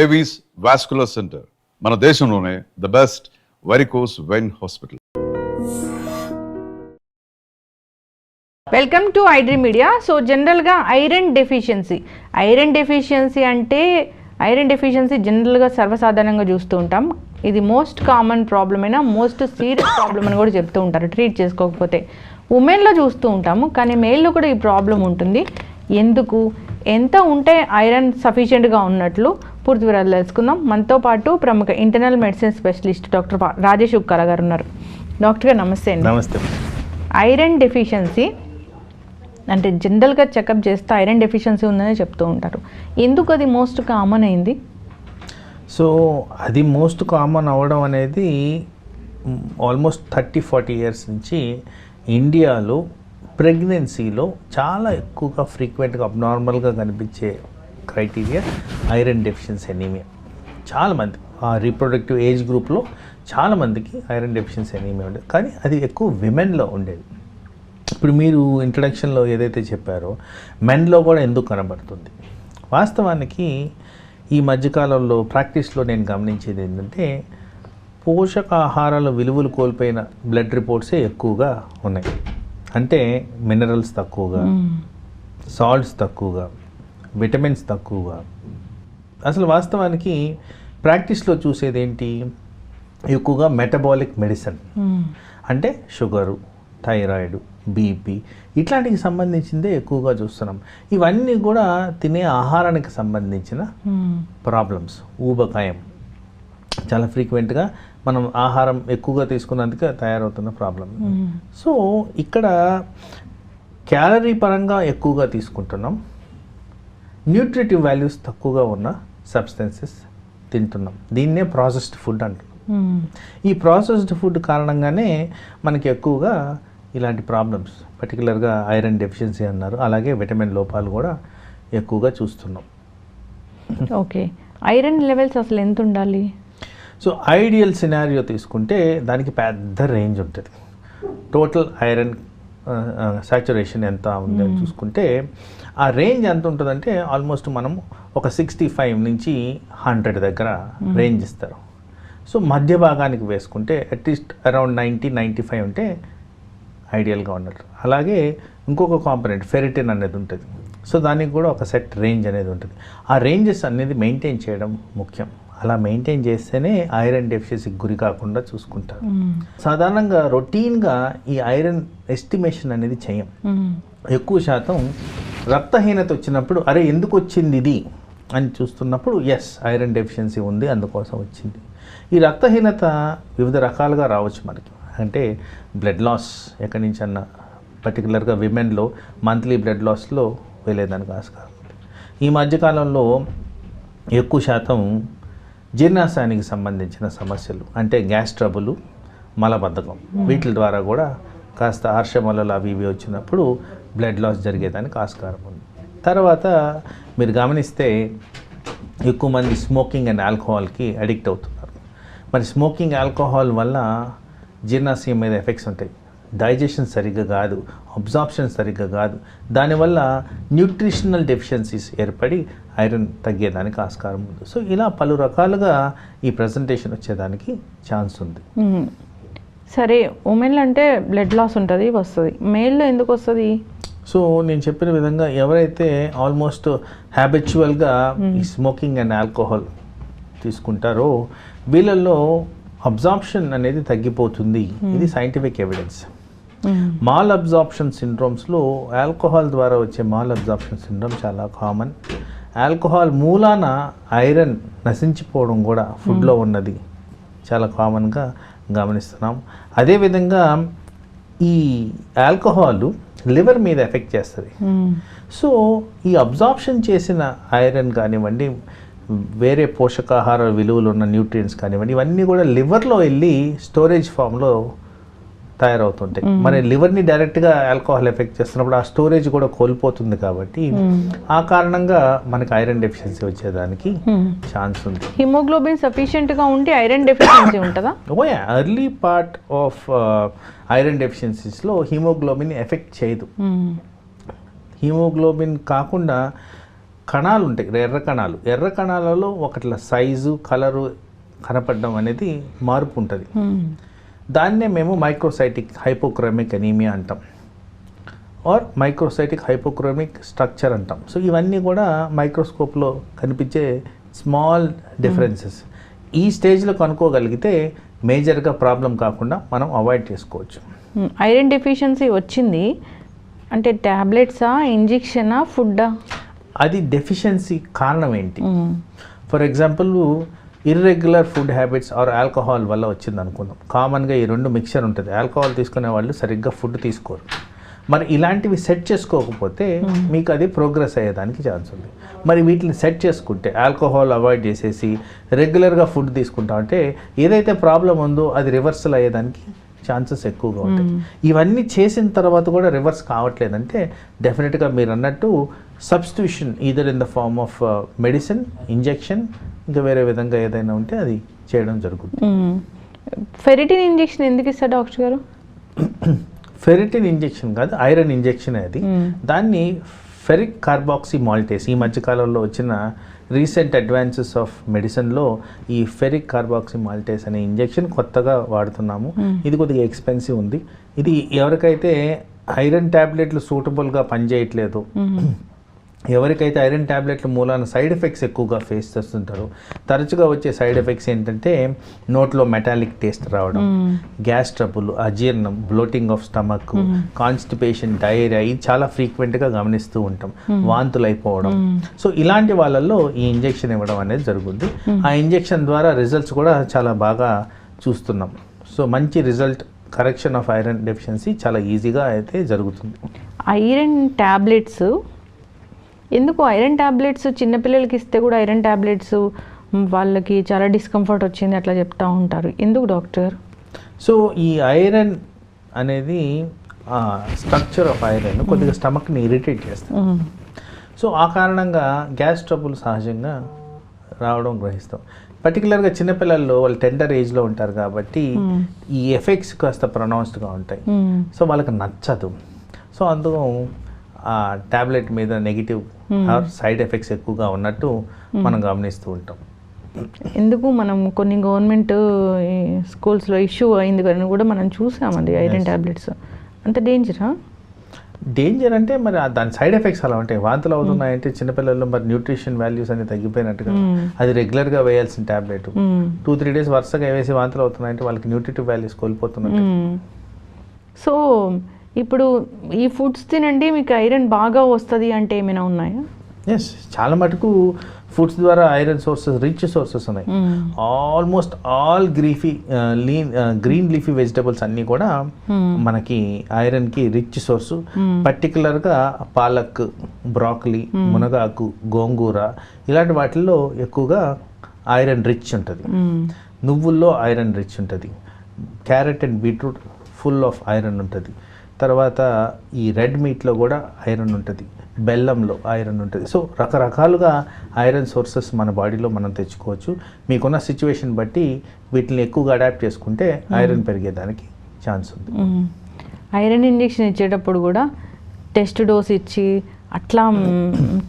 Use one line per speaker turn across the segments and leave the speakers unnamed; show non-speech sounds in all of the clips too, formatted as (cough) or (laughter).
Avis vascular centre మన దేశంలోనే the best varicose vein hospital
welcome to iDream media so జనరల్గా iron deficiency iron deficiency అంటే iron deficiency జనరల్గా సర్వసాధారణంగా చూస్తూ ఉంటాం. ఇది మోస్ట్ కామన్ ప్రాబ్లం అయినా మోస్ట్ సీరియస్ ప్రాబ్లం అని కూడా చెప్తూ ఉంటారు. ట్రీట్ చేసుకోకపోతే. ఉమెన్లో చూస్తూ ఉంటాము కానీ మెయిల్లో కూడా ఈ ప్రాబ్లం ఉంటుంది. ఎందుకు? ఎంత ఉంటే ఐరన్ సఫిషియెంట్గా ఉన్నట్లు పూర్తి వివరాలు తెలుసుకుందాం. మనతో పాటు ప్రముఖ internal medicine specialist doctor Rajesh Ukkala గారు ఉన్నారు. డాక్టర్ గారు నమస్తే అండి.
నమస్తే.
ఐరన్ డెఫిషియన్సీ అంటే జనరల్గా చెకప్ చేస్తే ఐరన్ డెఫిషియన్సీ ఉందని చెప్తూ ఉంటారు. ఎందుకు అది మోస్ట్ కామన్ అయింది?
సో అది మోస్ట్ కామన్ అవ్వడం అనేది ఆల్మోస్ట్ థర్టీ ఫార్టీ ఇయర్స్ నుంచి ఇండియాలో ప్రెగ్నెన్సీలో చాలా ఎక్కువగా ఫ్రీక్వెంట్గా అబ్నార్మల్గా కనిపించే క్రైటీరియా ఐరన్ డెఫిషియన్సీ ఎనీమియా చాలామంది ఆ రీప్రొడక్టివ్ ఏజ్ గ్రూప్లో చాలామందికి ఐరన్ డెఫిషియన్సీ ఎనీమియా ఉండేది కానీ అది ఎక్కువ విమెన్లో ఉండేది. ఇప్పుడు మీరు ఇంట్రడక్షన్లో ఏదైతే చెప్పారో మెన్లో కూడా ఎందుకు కనబడుతుంది? వాస్తవానికి ఈ మధ్యకాలంలో ప్రాక్టీస్లో నేను గమనించేది ఏంటంటే పోషకాహారాల విలువలు కోల్పోయిన బ్లడ్ రిపోర్ట్సే ఎక్కువగా ఉన్నాయి. అంటే మినరల్స్ తక్కువగా సాల్ట్స్ తక్కువగా విటమిన్స్ తక్కువగా. అసలు వాస్తవానికి ప్రాక్టీస్లో చూసేది ఏంటి ఎక్కువగా మెటబాలిక్ మెడిసిన్. అంటే షుగరు థైరాయిడ్ బీపీ ఇట్లాంటికి సంబంధించిందే ఎక్కువగా చూస్తున్నాం. ఇవన్నీ కూడా తినే ఆహారానికి సంబంధించిన ప్రాబ్లమ్స్. ఊబకాయం. చాలా ఫ్రీక్వెంట్గా మనం ఆహారం ఎక్కువగా తీసుకున్నందుకే తయారవుతున్న ప్రాబ్లం సో ఇక్కడ క్యాలరీ పరంగా ఎక్కువగా తీసుకుంటున్నాం. న్యూట్రిటివ్ వాల్యూస్ తక్కువగా ఉన్న సబ్స్టెన్సెస్ తింటున్నాం. దీన్నే ప్రాసెస్డ్ ఫుడ్ అంటున్నాం. ఈ ప్రాసెస్డ్ ఫుడ్ కారణంగానే మనకి ఎక్కువగా ఇలాంటి ప్రాబ్లమ్స్ పర్టికులర్గా ఐరన్ డెఫిషియన్సీ అన్నారు అలాగే విటమిన్ లోపాలు కూడా ఎక్కువగా చూస్తున్నాం.
ఓకే. ఐరన్ లెవెల్స్ అసలు ఎంత ఉండాలి?
సో ఐడియల్ సినారియో తీసుకుంటే దానికి పెద్ద రేంజ్ ఉంటుంది. టోటల్ ఐరన్ సాచురేషన్ ఎంత ఉంది అని చూసుకుంటే ఆ రేంజ్ ఎంత ఉంటుందంటే ఆల్మోస్ట్ మనం ఒక సిక్స్టీ ఫైవ్ నుంచి హండ్రెడ్ దగ్గర రేంజ్ ఇస్తారు. సో మధ్య భాగానికి వేసుకుంటే at least around ninety ninety five ఉంటే ఐడియల్గా ఉన్నట్టు అలాగే ఇంకొక కాంపనెంట్ ఫెరిటిన్ అనేది ఉంటుంది. సో దానికి కూడా ఒక సెట్ రేంజ్ అనేది ఉంటుంది. ఆ రేంజెస్ అనేది మెయింటైన్ చేయడం ముఖ్యం. అలా మెయింటైన్ చేస్తేనే ఐరన్ డెఫిషియన్సీకి గురి కాకుండా చూసుకుంటారు. సాధారణంగా రొటీన్గా ఈ ఐరన్ ఎస్టిమేషన్ అనేది చేయం. ఎక్కువ శాతం రక్తహీనత వచ్చినప్పుడు అరే ఎందుకు వచ్చింది ఇది? అని చూస్తున్నప్పుడు ఎస్ ఐరన్ డెఫిషియన్సీ ఉంది అందుకోసం వచ్చింది. ఈ రక్తహీనత వివిధ రకాలుగా రావచ్చు మనకి. అంటే బ్లడ్ లాస్ ఎక్కడి నుంచి అన్న పర్టికులర్గా విమెన్లో మంత్లీ బ్లడ్ లాస్లో వెళ్ళేదానికి ఆస్కారం ఈ మధ్యకాలంలో ఎక్కువ శాతం జీర్ణాశయానికి సంబంధించిన సమస్యలు అంటే గ్యాస్ ట్రబుల్ మలబద్ధకం వీటి ద్వారా కూడా కాస్త ఆర్షమలలు అవి ఇవి వచ్చినప్పుడు బ్లడ్ లాస్ జరిగేదానికి ఆస్కారం ఉంది. తర్వాత మీరు గమనిస్తే ఎక్కువ మంది స్మోకింగ్ అండ్ ఆల్కహాల్కి అడిక్ట్ అవుతున్నారు. మరి స్మోకింగ్ ఆల్కహాల్ వల్ల జీర్ణాశయం మీద ఎఫెక్ట్స్ ఉంటాయి. డైజెషన్ సరిగ్గా కాదు అబ్జార్ప్షన్ సరిగ్గా కాదు. దానివల్ల న్యూట్రిషనల్ డెఫిషియన్సీస్ ఏర్పడి ఐరన్ తగ్గేదానికి ఆస్కారం ఉంది. సో ఇలా పలు రకాలుగా ఈ ప్రజెంటేషన్ వచ్చేదానికి ఛాన్స్ ఉంది.
సరే ఉమెన్లో అంటే బ్లడ్ లాస్ ఉంటుంది వస్తుంది. మేల్లో ఎందుకు వస్తుంది?
సో నేను చెప్పిన విధంగా ఎవరైతే ఆల్మోస్ట్ హ్యాబిచువల్గా ఈ స్మోకింగ్ అండ్ ఆల్కహాల్ తీసుకుంటారో వీళ్ళల్లో అబ్జార్ప్షన్ అనేది తగ్గిపోతుంది. ఇది సైంటిఫిక్ ఎవిడెన్స్. మాల్ అబ్జార్ప్షన్ సిండ్రోమ్స్లో ఆల్కహాల్ ద్వారా వచ్చే మాల్ అబ్జార్ప్షన్ సిండ్రోమ్ చాలా కామన్. ఆల్కహాల్ మూలాన ఐరన్ నశించిపోవడం కూడా ఫుడ్లో ఉన్నది. చాలా కామన్గా గమనిస్తున్నాం. అదేవిధంగా ఈ ఆల్కహాల్ లివర్ మీద ఎఫెక్ట్ చేస్తుంది. సో ఈ అబ్జార్ప్షన్ చేసిన ఐరన్ కానివ్వండి వేరే పోషకాహార విలువలు ఉన్న న్యూట్రియంట్స్ కానివ్వండి ఇవన్నీ కూడా లివర్లో వెళ్ళి స్టోరేజ్ ఫామ్లో తయారవుతుంటాయి. మరి లివర్ని డైరెక్ట్గా ఆల్కహాల్ ఎఫెక్ట్ చేస్తున్నప్పుడు ఆ స్టోరేజ్ కూడా కోల్పోతుంది కాబట్టి ఆ కారణంగా మనకి ఐరన్ డెఫిషియన్సీ వచ్చేదానికి ఛాన్స్ ఉంది
హిమోగ్లోబిన్ సఫిషియెంట్గా ఉంటే ఐరన్ డెఫిషియన్సీ ఉంటుందా?
ఓ ఎర్లీ పార్ట్ ఆఫ్ ఐరన్ డెఫిషియన్సీస్లో హీమోగ్లోబిన్ ఎఫెక్ట్ చేయదు. హీమోగ్లోబిన్ కాకుండా కణాలు ఉంటాయి ఎర్ర కణాలు. ఎర్ర కణాలలో ఒకట్ల సైజు కలరు కనపడడం అనేది మార్పు ఉంటుంది. దాన్నే మేము మైక్రోసైటిక్ హైపోక్రోమిక్ అనీమియా అంటాం. ఆర్ మైక్రోసైటిక్ హైపోక్రోమిక్ స్ట్రక్చర్ అంటాం. సో ఇవన్నీ కూడా మైక్రోస్కోప్లో కనిపించే స్మాల్ డిఫరెన్సెస్ ఈ స్టేజ్లో కనుక్కోగలిగితే మేజర్గా ప్రాబ్లం కాకుండా మనం అవాయిడ్ చేసుకోవచ్చు.
ఐరన్ డెఫిషియన్సీ వచ్చింది. అంటే ట్యాబ్లెట్సా ఇంజెక్షనా ఫుడ్డా
అది డెఫిషియన్సీ కారణం ఏంటి? For example irregular food habits or alcohol వల్ల వచ్చింది అనుకుందాం. కామన్గా ఈ రెండు మిక్చర్ ఉంటుంది. ఆల్కహాల్ తీసుకునే వాళ్ళు సరిగ్గా ఫుడ్ తీసుకోరు. మరి ఇలాంటివి సెట్ చేసుకోకపోతే మీకు అది ప్రోగ్రెస్ అయ్యేదానికి ఛాన్స్ ఉంది. మరి వీటిని సెట్ చేసుకుంటే ఆల్కహాల్ అవాయిడ్ చేసేసి రెగ్యులర్గా ఫుడ్ తీసుకుంటా ఉంటే ఏదైతే ప్రాబ్లం ఉందో అది రివర్సల్ అయ్యేదానికి ఛాన్సెస్ ఎక్కువగా ఉంటాయి. ఇవన్నీ చేసిన తర్వాత కూడా రివర్స్ కావట్లేదంటే డెఫినెట్గా మీరు అన్నట్టు substitution either in the form of medicine injection ఇంకా వేరే విధంగా ఏదైనా ఉంటే అది చేయడం జరుగుతుంది.
ఫెరిటిన్ ఇంజెక్షన్ ఎందుకు ఇస్తారు డాక్టర్ గారు?
ఫెరిటిన్ ఇంజెక్షన్ కాదు ఐరన్ ఇంజెక్షన్ అది. దాన్ని ఫెరిక్ కార్బాక్సీ మాల్టేస్ ఈ మధ్యకాలంలో వచ్చిన రీసెంట్ అడ్వాన్సెస్ ఆఫ్ మెడిసిన్లో ఈ ఫెరిక్ కార్బాక్సీ మాల్టేస్ అనే ఇంజెక్షన్ కొత్తగా వాడుతున్నాము. ఇది కొద్దిగా ఎక్స్పెన్సివ్ ఉంది. ఇది ఎవరికైతే ఐరన్ ట్యాబ్లెట్లు సూటబుల్గా పనిచేయట్లేదు ఎవరికైతే ఐరన్ ట్యాబ్లెట్ల మూలాన సైడ్ ఎఫెక్ట్స్ ఎక్కువగా ఫేస్ చేస్తుంటారో తరచుగా వచ్చే సైడ్ ఎఫెక్ట్స్ ఏంటంటే నోట్లో మెటాలిక్ టేస్ట్ రావడం గ్యాస్ ట్రబుల్ అజీర్ణం bloating of stomach constipation diarrhoea ఇది చాలా ఫ్రీక్వెంట్గా గమనిస్తూ ఉంటాం వాంతులు అయిపోవడం సో ఇలాంటి వాళ్ళల్లో ఈ ఇంజెక్షన్ ఇవ్వడం అనేది జరుగుద్ది. ఆ ఇంజెక్షన్ ద్వారా రిజల్ట్స్ కూడా చాలా బాగా చూస్తున్నాం. సో మంచి result correction of iron deficiency చాలా ఈజీగా అయితే జరుగుతుంది.
ఐరన్ ట్యాబ్లెట్స్ ఎందుకు ఐరన్ ట్యాబ్లెట్స్ చిన్నపిల్లలకి ఇస్తే కూడా ఐరన్ ట్యాబ్లెట్స్ వాళ్ళకి చాలా డిస్కంఫర్ట్ వచ్చింది అట్లా చెప్తా ఉంటారు. ఎందుకు డాక్టర్?
సో ఈ ఐరన్ అనేది స్ట్రక్చర్ ఆఫ్ ఐరన్ కొద్దిగా స్టమక్ని ఇరిటేట్ చేస్తుంది. సో ఆ కారణంగా గ్యాస్ ట్రబుల్ సహజంగా రావడం గ్రహిస్తాం. పర్టికులర్గా చిన్నపిల్లల్లో వాళ్ళు టెండర్ ఏజ్లో ఉంటారు కాబట్టి ఈ ఎఫెక్ట్స్ కాస్త ప్రొనౌన్స్డ్గా ఉంటాయి. సో వాళ్ళకి నచ్చదు. సో అందుకు ఆ ట్యాబ్లెట్ మీద నెగిటివ్ ఆర్ సైడ్ ఎఫెక్ట్స్ ఎక్కువగా ఉన్నట్టు మనం గమనిస్తూ ఉంటాం.
ఎందుకు మనం కొన్ని గవర్నమెంట్ స్కూల్స్లో ఇష్యూ అయింది కానీ కూడా మనం చూసామండి ఐరన్ ట్యాబ్లెట్స్ అంత డేంజరా?
డేంజర్ అంటే మరి దాని సైడ్ ఎఫెక్ట్స్ అలా ఉంటాయి. వాంతులు అవుతున్నాయంటే చిన్నపిల్లల్లో మరి న్యూట్రిషన్ వాల్యూస్ అన్ని తగ్గిపోయినట్టుగా అది రెగ్యులర్గా వేయాల్సిన ట్యాబ్లెట్ టూ త్రీ డేస్ వరుసగా వేసి వాంతులు అవుతున్నాయంటే వాళ్ళకి న్యూట్రిటివ్ వాల్యూస్ కోల్పోతున్నట్టు.
సో ఇప్పుడు ఈ ఫుడ్స్ తినండి మీకు ఐరన్ బాగా వస్తుంది అంటే ఏమైనా ఉన్నాయా?
ఎస్ చాలా మటుకు ఫుడ్స్ ద్వారా ఐరన్ సోర్సెస్ రిచ్ సోర్సెస్ ఉన్నాయి. ఆల్మోస్ట్ ఆల్ గ్రీఫీ లీన్ గ్రీన్ లీఫీ వెజిటబుల్స్ అన్నీ కూడా మనకి ఐరన్కి రిచ్ సోర్స్ పర్టికులర్గా పాలక్ బ్రాకలీ మునగాకు గోంగూర ఇలాంటి వాటిల్లో ఎక్కువగా ఐరన్ రిచ్ ఉంటుంది. నువ్వుల్లో ఐరన్ రిచ్ ఉంటుంది. Carrot and beetroot full of iron ఉంటుంది. తర్వాత ఈ రెడ్ మీట్లో కూడా ఐరన్ ఉంటుంది బెల్లంలో ఐరన్ ఉంటుంది. సో రకరకాలుగా ఐరన్ సోర్సెస్ మన బాడీలో మనం తెచ్చుకోవచ్చు. మీకున్న సిచ్యువేషన్ బట్టి వీటిని ఎక్కువగా అడాప్ట్ చేసుకుంటే ఐరన్ పెరిగేదానికి ఛాన్స్ ఉంది.
ఐరన్ ఇంజెక్షన్ ఇచ్చేటప్పుడు కూడా టెస్ట్ డోస్ ఇచ్చి అట్లా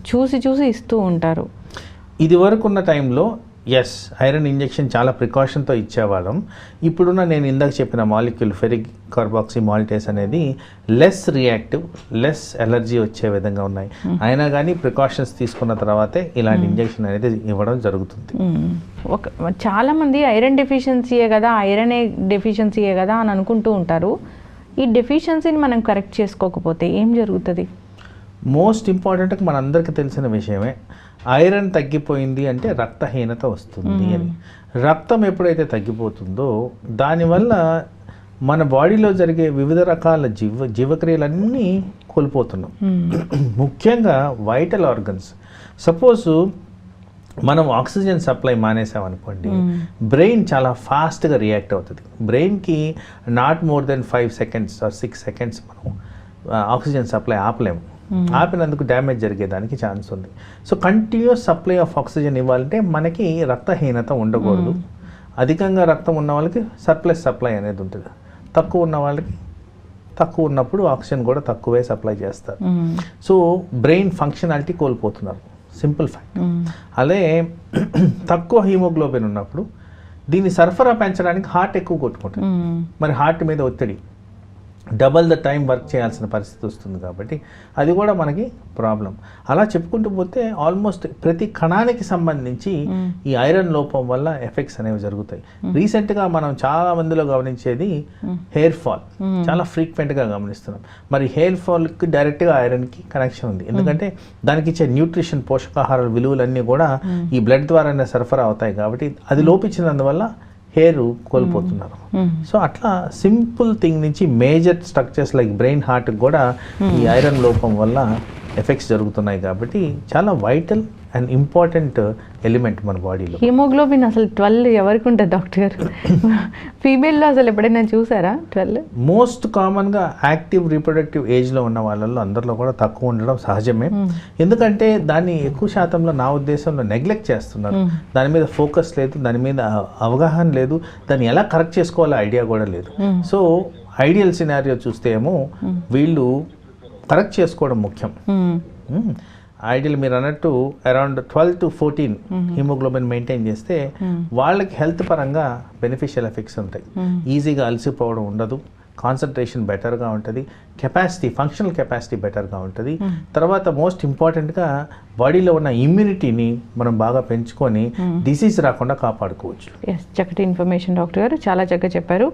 చూసి చూసి ఇస్తూ ఉంటారు.
ఇది వరకు ఉన్న టైంలో ఎస్ ఐరన్ ఇంజెక్షన్ చాలా ప్రికాషన్తో ఇచ్చేవాళ్ళం. ఇప్పుడున్న నేను ఇందాక చెప్పిన మాలిక్యూల్ ఫెరిక్ కార్బాక్సీ మాలిటేస్ అనేది లెస్ రియాక్టివ్ లెస్ ఎలర్జీ వచ్చే విధంగా ఉన్నాయి. అయినా కానీ ప్రికాషన్స్ తీసుకున్న తర్వాతే ఇలాంటి ఇంజెక్షన్ అనేది ఇవ్వడం జరుగుతుంది.
మ్, ఒక చాలామంది ఐరన్ డెఫిషియన్సీయే కదా ఐరన్ డెఫిషియన్సీయే కదా అని అనుకుంటూ ఉంటారు. ఈ డెఫిషియన్సీని మనం కరెక్ట్ చేసుకోకపోతే ఏం జరుగుతుంది?
మోస్ట్ ఇంపార్టెంట్ మనందరికీ తెలిసిన విషయమే ఐరన్ తగ్గిపోయింది అంటే రక్తహీనత వస్తుంది అని. రక్తం ఎప్పుడైతే తగ్గిపోతుందో దానివల్ల మన బాడీలో జరిగే వివిధ రకాల జీవ జీవక్రియలన్నీ కోల్పోతున్నాం. ముఖ్యంగా వైటల్ ఆర్గన్స్. సపోజ్ మనం ఆక్సిజన్ సప్లై మానేసామనుకోండి బ్రెయిన్ చాలా ఫాస్ట్గా రియాక్ట్ అవుతుంది. బ్రెయిన్కి not more than five seconds or six seconds మనం ఆక్సిజన్ సప్లై ఆపలేము. ఆపినందుకు డ్యామేజ్ జరిగేదానికి ఛాన్స్ ఉంది. So continuous supply of oxygen ఇవ్వాలంటే మనకి రక్తహీనత ఉండకూడదు. అధికంగా రక్తం ఉన్న వాళ్ళకి సర్ప్లస్ సప్లై అనేది ఉంటుంది. తక్కువ ఉన్న వాళ్ళకి తక్కువ ఉన్నప్పుడు ఆక్సిజన్ కూడా తక్కువే సప్లై చేస్తారు. సో బ్రెయిన్ ఫంక్షనాలిటీ కోల్పోతున్నారు. సింపుల్ ఫ్యాక్ట్ అదే (clears throat) తక్కువ హీమోగ్లోబిన్ ఉన్నప్పుడు దీన్ని సరఫరా పెంచడానికి హార్ట్ ఎక్కువ కొట్టుకుంటుంది. మరి హార్ట్ మీద ఒత్తిడి. డబల్ ద టైం వర్క్ చేయాల్సిన పరిస్థితి వస్తుంది కాబట్టి అది కూడా మనకి ప్రాబ్లం. అలా చెప్పుకుంటూ పోతే ఆల్మోస్ట్ ప్రతి కణానికి సంబంధించి ఈ ఐరన్ లోపం వల్ల ఎఫెక్ట్స్ అనేవి జరుగుతాయి. రీసెంట్గా మనం చాలా మందిలో గమనించేది హెయిర్ ఫాల్. చాలా ఫ్రీక్వెంట్గా గమనిస్తున్నాం. మరి హెయిర్ ఫాల్కి డైరెక్ట్గా ఐరన్కి కనెక్షన్ ఉంది. ఎందుకంటే దానికి ఇచ్చే న్యూట్రిషన్ పోషకాహార విలువలన్నీ కూడా ఈ బ్లడ్ ద్వారానే సరఫరా అవుతాయి కాబట్టి అది లోపించినందువల్ల హెయిర్ కోల్పోతున్నారు. సో అట్లా సింపుల్ థింగ్ నుంచి major structures like brain heart కూడా ఈ ఐరన్ లోపం వల్ల ఎఫెక్ట్స్ జరుగుతున్నాయి కాబట్టి చాలా వైటల్ అండ్ ఇంపార్టెంట్ ఎలిమెంట్ మన బాడీలో
హిమోగ్లోబిన్ అసలు ట్వెల్వ్ ఎవరికి ఉంటుంది డాక్టర్ గారు? ఫీమేల్లో అసలు ఎప్పుడైనా చూసారా ట్వెల్వ్
మోస్ట్ కామన్గా యాక్టివ్ రీప్రొడక్టివ్ ఏజ్లో ఉన్న వాళ్ళల్లో అందరిలో కూడా తక్కువ ఉండడం సహజమే. ఎందుకంటే దాన్ని ఎక్కువ శాతంలో నా ఉద్దేశంలో నెగ్లెక్ట్ చేస్తున్నారు. దాని మీద ఫోకస్ లేదు దాని మీద అవగాహన లేదు దాన్ని ఎలా కరెక్ట్ చేసుకోవాలో ఐడియా కూడా లేదు. సో ఐడియల్ సినారియో చూస్తే ఏమో వీళ్ళు కరెక్ట్ చేసుకోవడం ముఖ్యం. ఐడియల్ మీరు అన్నట్టు around twelve to fourteen haemoglobin maintain చేస్తే వాళ్ళకి హెల్త్ పరంగా బెనిఫిషియల్ ఎఫెక్ట్స్ ఉంటాయి. ఈజీగా అలసిపోవడం ఉండదు. కాన్సన్ట్రేషన్ బెటర్గా ఉంటుంది. కెపాసిటీ ఫంక్షనల్ కెపాసిటీ బెటర్గా ఉంటుంది. తర్వాత మోస్ట్ ఇంపార్టెంట్గా బాడీలో ఉన్న ఇమ్యూనిటీని మనం బాగా పెంచుకొని డిసీజ్ రాకుండా కాపాడుకోవచ్చు.
ఎస్ చక్కటి ఇన్ఫర్మేషన్ డాక్టర్ గారు చాలా చక్కగా చెప్పారు.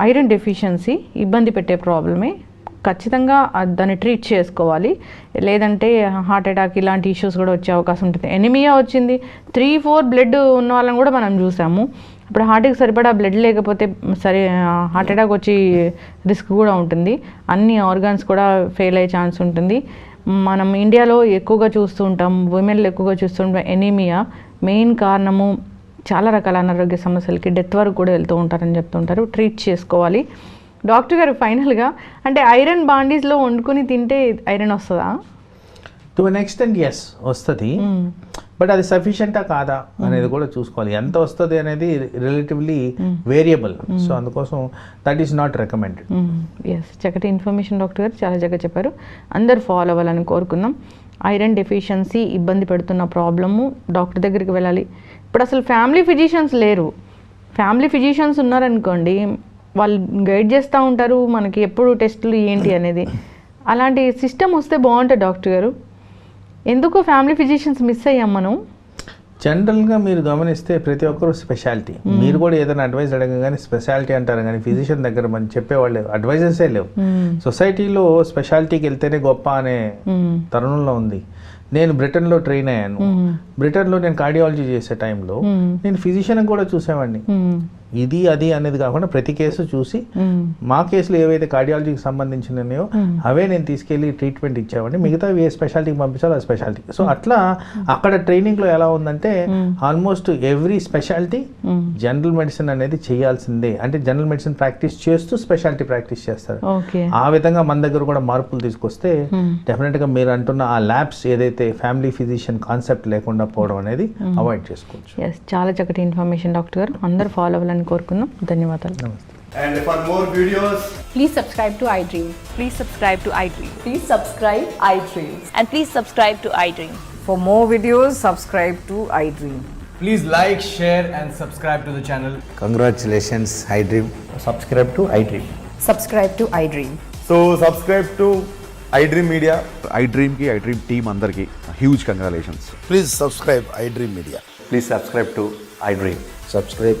ఐరన్ డెఫిషియన్సీ ఇబ్బంది పెట్టే ప్రాబ్లమే ఖచ్చితంగా దాన్ని ట్రీట్ చేసుకోవాలి. లేదంటే హార్ట్ అటాక్ ఇలాంటి ఇష్యూస్ కూడా వచ్చే అవకాశం ఉంటుంది. ఎనిమియా వచ్చింది. త్రీ ఫోర్ బ్లడ్ ఉన్న వాళ్ళని కూడా మనం చూసాము. ఇప్పుడు హార్ట్కి సరిపడా బ్లడ్ లేకపోతే సరే హార్ట్ అటాక్ వచ్చి రిస్క్ కూడా ఉంటుంది. అన్ని ఆర్గాన్స్ కూడా ఫెయిల్ అయ్యే ఛాన్స్ ఉంటుంది. మనం ఇండియాలో ఎక్కువగా చూస్తూ ఉంటాం. ఉమెన్లో ఎక్కువగా చూస్తుంటాం ఎనీమియా మెయిన్ కారణము చాలా రకాల అనారోగ్య సమస్యలకి డెత్ వరకు కూడా వెళ్తూ ఉంటారని చెప్తుంటారు ట్రీట్ చేసుకోవాలి. డాక్టర్ గారు ఫైనల్గా అంటే ఐరన్ బాండీస్లో వండుకొని తింటే ఐరన్ వస్తుందా?
టు అన్ ఎక్స్టెంట్ ఎస్ వస్తుంది. బట్ అది సఫిషియెంటా కాదా అనేది కూడా చూసుకోవాలి. ఎంత వస్తుంది అనేది రిలేటివ్లీ వేరియబుల్. సో అందుకోసం that is not recommended
yes చక్కటి ఇన్ఫర్మేషన్ డాక్టర్ గారు చాలా చక్కగా చెప్పారు. అందరు ఫాలో అవ్వాలని కోరుకుందాం. ఐరన్ డెఫిషియన్సీ ఇబ్బంది పెడుతున్న ప్రాబ్లము డాక్టర్ దగ్గరికి వెళ్ళాలి. ఇప్పుడు అసలు ఫ్యామిలీ ఫిజిషియన్స్ లేరు. ఫ్యామిలీ ఫిజిషియన్స్ ఉన్నారనుకోండి వాళ్ళు గైడ్ చేస్తూ ఉంటారు మనకి ఎప్పుడు టెస్టులు ఏంటి అనేది. అలాంటి సిస్టమ్ వస్తే బాగుంటుంది డాక్టర్ గారు. ఎందుకు ఫ్యామిలీ ఫిజిషియన్స్ మిస్ అయ్యాం మనం?
జనరల్గా మీరు గమనిస్తే ప్రతి ఒక్కరు స్పెషాలిటీ. మీరు కూడా ఏదైనా అడ్వైస్ అడగగానే స్పెషాలిటీ అంటారు కానీ ఫిజిషియన్ దగ్గర మనం చెప్పేవాళ్ళు లేవు. అడ్వైజర్సే లేవు. సొసైటీలో స్పెషాలిటీకి వెళ్తేనే గొప్ప అనే. తరుణంలో ఉంది. నేను బ్రిటన్లో ట్రైన్ అయ్యాను. బ్రిటన్లో నేను కార్డియాలజీ చేసే టైంలో. నేను ఫిజిషియన్ కూడా చూసేవాడిని. ఇది అది అనేది కాకుండా ప్రతి కేసు చూసి. మా కేసులు ఏవైతే కార్డియాలజీకి సంబంధించినయో అవే నేను తీసుకెళ్ళి ట్రీట్మెంట్ ఇచ్చేవాడిని. మిగతా ఏ స్పెషాలిటీకి పంపించాలో ఆ స్పెషాలిటీ. సో అట్లా అక్కడ ట్రైనింగ్లో ఎలా ఉందంటే almost every speciality. General medicine అనేది చేయాల్సిందే. అంటే జనరల్ మెడిసిన్ ప్రాక్టీస్ చేస్తూ స్పెషాలిటీ ప్రాక్టీస్ చేస్తారు. ఆ విధంగా మన దగ్గర కూడా మార్పులు తీసుకొస్తే డెఫినెట్గా మీరు అంటున్న ఆ ల్యాబ్స్ ఏదైతే ఫ్యామిలీ ఫిజిషియన్ కాన్సెప్ట్ లేకుండా పోవడం అనేది అవాయిడ్ చేసుకోవచ్చు.
చాలా చక్కటి ఇన్ఫర్మేషన్ డాక్టర్ గారు. అందరు ఫాలో అవ్వాలని కోరుకుందాం ధన్యవాదాలు
నమస్తే
And for more videos,
Please subscribe to iDream.
Please subscribe to iDream.
Please subscribe iDream.
And please subscribe to iDream.
For more videos, subscribe to iDream.
please like, share, and subscribe to the channel.
Congratulations, iDream.
Subscribe to iDream.
Subscribe to iDream.
So, subscribe to iDream Media.
ఐ డ్రీమ్కి I dream team అందరికీ huge congratulations
Please subscribe iDream Media.
Please subscribe to iDream.
Subscribe